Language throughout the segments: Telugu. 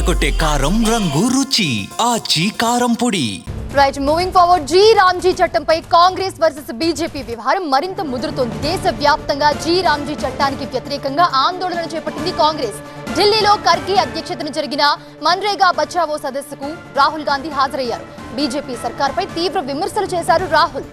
అదరగొట్టే కారం రంగు రుచి ఆచి కారం పొడి. Right moving forward G RAM G చట్టంపై కాంగ్రెస్ వర్సెస్ బీజేపీ వ్యవహారం మరింత ముదురుతోంది. దేశ వ్యాప్తంగా జీ రామ్జీ చట్టానికి వ్యతిరేకంగా ఆందోళన చేపట్టింది కాంగ్రెస్ ఢిల్లీలో ఖర్గే అధ్యక్షతన జరిగిన మన్రేగా బచావో సదస్సుకు రాహుల్ గాంధీ హాజరయ్యారు. బీజేపీ సర్కార్పై తీవ్ర విమర్శలు చేశారు రాహుల్.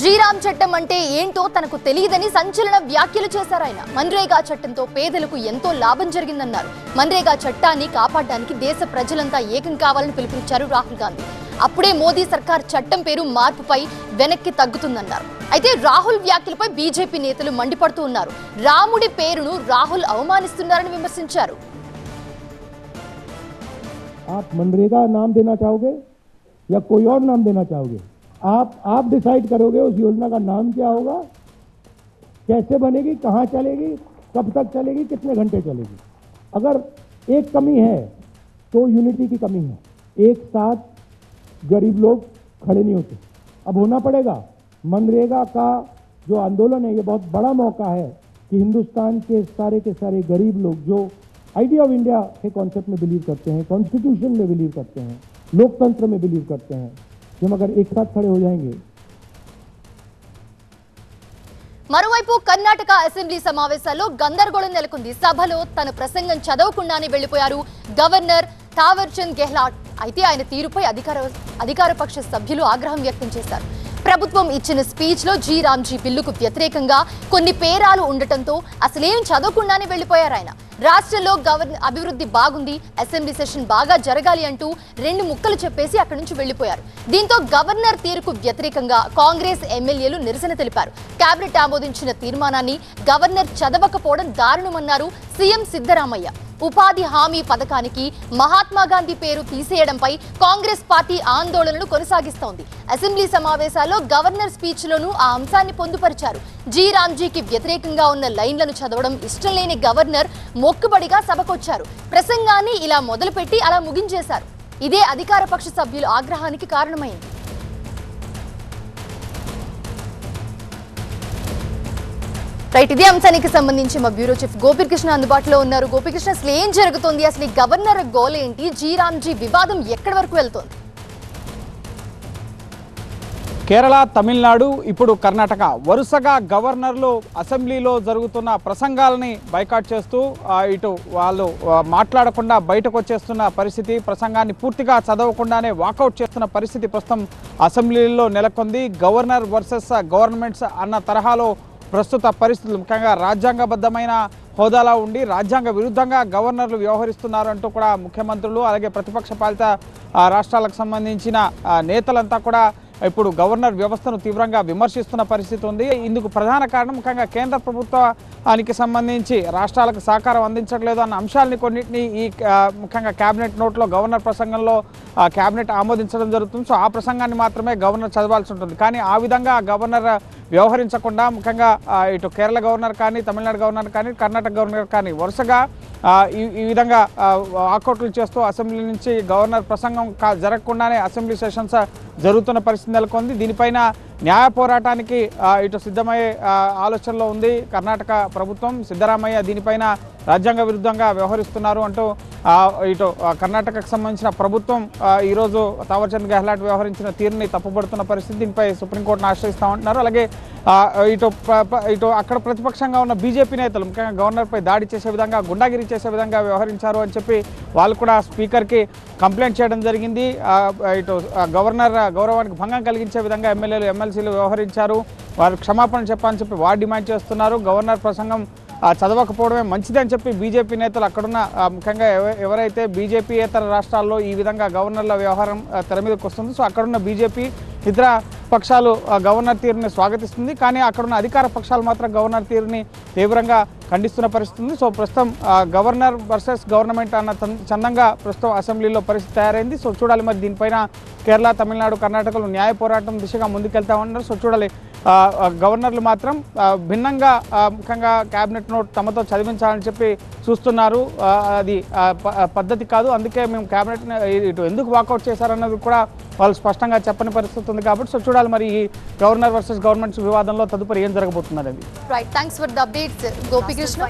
జీరామ్ చట్టం అంటే ఏంటో తనకు తెలియదని సంచలన వ్యాఖ్యలు చేశారు ఆయన మన్రేగా చట్టంతో పేదలకు ఎంతో లాభం జరిగిందన్నారు మన్రేగా చట్టాన్ని కాపాడడానికి దేశ ప్రజలంతా ఏకం కావాలని పిలుపునిచ్చారు రాహుల్ గాంధీ అప్పుడే మోదీ సర్కార్ చట్టం పేరు మార్పుపై వెనక్కి తగ్గుతుందన్నారు అయితే రాహుల్ వ్యాఖ్యలపై బీజేపీ నేతలు మండిపడుతూ ఉన్నారు రాముడి పేరును రాహుల్ అవమానిస్తున్నారని విమర్శించారు आप मनरेगा नाम देना चाहोगे या कोई और नाम देना चाहोगे आप आप डिसाइड करोगे उस योजना का नाम क्या होगा, कैसे बनेगी, कहाँ चलेगी, कब तक चलेगी, कितने घंटे चलेगी। अगर एक कमी है तो यूनिटी की कमी है। एक साथ गरीब लोग खड़े नहीं होते। अब होना पड़ेगा। मनरेगा का जो आंदोलन है, ये बहुत बड़ा मौका है कि हिंदुस्तान के सारे के सारे गरीब लोग, जो आइडिया ऑफ़ इंडिया के कॉन्सेप्ट में बिलीव करते हैं कॉन्स्टिट्यूशन में बिलीव करते हैं, लोकतंत्र में बिलीव करते हैं कि हम अगर एक साथ खड़े हो जाएंगे మరోవైపు కర్ణాటక అసెంబ్లీ సమావేశాల్లో గందరగోళం నెలకొంది సభలో తన ప్రసంగం చదవకుండానే వెళ్లిపోయారు గవర్నర్ తావర్చంద్ గెహ్లాట్ అయితే ఆయన తీరుపై అధికార అధికార పక్ష సభ్యులు ఆగ్రహం వ్యక్తం చేశారు ప్రభుత్వం ఇచ్చిన స్పీచ్ లో జీ రామ్జీ బిల్లుకు వ్యతిరేకంగా కొన్ని పేరాలు ఉండటంతో అసలేం చదవకుండానే వెళ్లిపోయారు ఆయన రాష్ట్రంలో గవర్న అభివృద్ధి బాగుంది అసెంబ్లీ సెషన్ బాగా జరగాలి అంటూ రెండు ముక్కలు చెప్పేసి అక్కడి నుంచి వెళ్ళిపోయారు దీంతో గవర్నర్ తీరుకు వ్యతిరేకంగా కాంగ్రెస్ ఎమ్మెల్యేలు నిరసన తెలిపారు. కేబినెట్ ఆమోదించిన తీర్మానాన్ని గవర్నర్ చదవకపోవడం దారుణమన్నారు సీఎం సిద్ధరామయ్య. ఉపాధి హామీ పథకానికి మహాత్మా గాంధీ పేరు తీసేయడంపై కాంగ్రెస్ పార్టీ ఆందోళనలు కొనసాగిస్తోంది. అసెంబ్లీ సమావేశాల్లో గవర్నర్ స్పీచ్ లోనూ ఆ అంశాన్ని పొందుపరిచారు. జీ. రామ్జీకి వ్యతిరేకంగా ఉన్న లైన్లను చదవడం ఇష్టం లేని గవర్నర్ మొక్కుబడిగా సభకొచ్చారు. ప్రసంగాన్ని ఇలా మొదలుపెట్టి అలా ముగించేశారు. ఇదే అధికార పక్ష సభ్యుల ఆగ్రహానికి కారణమైంది. రైట్ ఇదే అంశానికి సంబంధించి మా బ్యూరో చీఫ్ గోపికృష్ణ అందుబాటులో ఉన్నారు. గోపికృష్ణ అసలు ఏం జరుగుతుంది? అసలు గవర్నర్ గోల్ ఏంటి? జీ రామ్జీ వివాదం ఎక్కడి వరకు వెళ్తోంది? కేరళ తమిళనాడు ఇప్పుడు కర్ణాటక. వరుసగా గవర్నర్లు అసెంబ్లీలో జరుగుతున్న ప్రసంగాలని బైకాట్ చేస్తూ ఇటు వాళ్ళు మాట్లాడకుండా బయటకు వచ్చేస్తున్న పరిస్థితి ప్రసంగాన్ని పూర్తిగా చదవకుండానే వాకౌట్ చేస్తున్న పరిస్థితి ప్రస్తుతం అసెంబ్లీలో నెలకొంది. గవర్నర్ వర్సెస్ గవర్నమెంట్స్ అన్న తరహాలో ప్రస్తుత పరిస్థితులు ముఖ్యంగా రాజ్యాంగబద్ధమైన హోదాలో ఉండి రాజ్యాంగ విరుద్ధంగా గవర్నర్లు వ్యవహరిస్తున్నారు అంటూ కూడా ముఖ్యమంత్రులు అలాగే ప్రతిపక్ష పాలిత రాష్ట్రాలకు సంబంధించిన నేతలంతా కూడా ఇప్పుడు గవర్నర్ వ్యవస్థను తీవ్రంగా విమర్శిస్తున్న పరిస్థితి ఉంది. ఇందుకు ప్రధాన కారణం ముఖ్యంగా కేంద్ర ప్రభుత్వానికి సంబంధించి రాష్ట్రాలకు సహకారం అందించట్లేదు అన్న అంశాలని కొన్నింటిని ఈ ముఖ్యంగా కేబినెట్ నోట్లో గవర్నర్ ప్రసంగంలో ఆ, కేబినెట్ ఆమోదించడం జరుగుతుంది. సో ఆ ప్రసంగాన్ని మాత్రమే గవర్నర్ చదవాల్సి ఉంటుంది. కానీ ఆ విధంగా గవర్నర్ వ్యవహరించకుండా ముఖ్యంగా ఇటు కేరళ గవర్నర్ కానీ తమిళనాడు గవర్నర్ కానీ కర్ణాటక గవర్నర్ కానీ వరుసగా ఈ ఈ విధంగా వాకౌట్లు చేస్తూ అసెంబ్లీ నుంచి గవర్నర్ ప్రసంగం కా- జరగకుండానే అసెంబ్లీ సెషన్స్ జరుగుతున్న పరిస్థితి నెలకొంది. దీనిపైన న్యాయ పోరాటానికి ఇటు సిద్ధమయ్యే ఆలోచనలో ఉంది కర్ణాటక ప్రభుత్వం. సిద్ధరామయ్య దీనిపైన రాజ్యాంగ విరుద్ధంగా వ్యవహరిస్తున్నారు అంటూ ఇటు కర్ణాటకకు సంబంధించిన ప్రభుత్వం ఈరోజు తావర్చంద్ గెహ్లాట్ వ్యవహరించిన తీరుని తప్పుపడుతున్న పరిస్థితి దీనిపై సుప్రీంకోర్టును ఆశ్రయిస్తామంటున్నారు అలాగే ఇటు ఇటు అక్కడ ప్రతిపక్షంగా ఉన్న బీజేపీ నేతలు ముఖ్యంగా గవర్నర్పై దాడి చేసే విధంగా గుండాగిరి చేసే విధంగా వ్యవహరించారు అని చెప్పి వాళ్ళు కూడా స్పీకర్కి కంప్లైంట్ చేయడం జరిగింది. ఇటు గవర్నర్ గౌరవానికి భంగం కలిగించే విధంగా ఎమ్మెల్యేలు ఎమ్మెల్సీలు వ్యవహరించారు. వారు క్షమాపణ చెప్పాలని చెప్పి వారు డిమాండ్ చేస్తున్నారు. గవర్నర్ ప్రసంగం చదవకపోవడమే మంచిదని చెప్పి బీజేపీ నేతలు అక్కడున్న ముఖ్యంగా ఎవ- ఎవరైతే బీజేపీయేతర రాష్ట్రాల్లో ఈ విధంగా గవర్నర్ల వ్యవహారం తెర మీదకి వస్తుంది సో అక్కడున్న బీజేపీ ఇతర పక్షాలు గవర్నర్ తీరుని స్వాగతిస్తుంది. కానీ అక్కడున్న అధికార పక్షాలు మాత్రం గవర్నర్ తీరుని తీవ్రంగా ఖండిస్తున్న పరిస్థితి ఉంది సో ప్రస్తుతం గవర్నర్ వర్సెస్ గవర్నమెంట్ అన్న చందంగా ప్రస్తుతం అసెంబ్లీలో పరిస్థితి తయారైంది. సో చూడాలి మరి దీనిపైన కేరళ తమిళనాడు కర్ణాటకలో న్యాయ పోరాటం దిశగా ముందుకెళ్తా ఉన్నారు సో చూడాలి గవర్నర్లు మాత్రం భిన్నంగా ముఖ్యంగా కేబినెట్ నోట్ తమతో చదివించాలని చెప్పి చూస్తున్నారు. అది పద్ధతి కాదు. అందుకే మేము కేబినెట్ ఇటు ఎందుకు వాకౌట్ చేశారన్నది కూడా వాళ్ళు స్పష్టంగా చెప్పని పరిస్థితి ఉంది కాబట్టి సో చూడాలి మరి ఈ గవర్నర్ వర్సెస్ గవర్నమెంట్స్ వివాదంలో తదుపరి ఏం జరగబోతున్నది right thanks for the updates Gopikrishna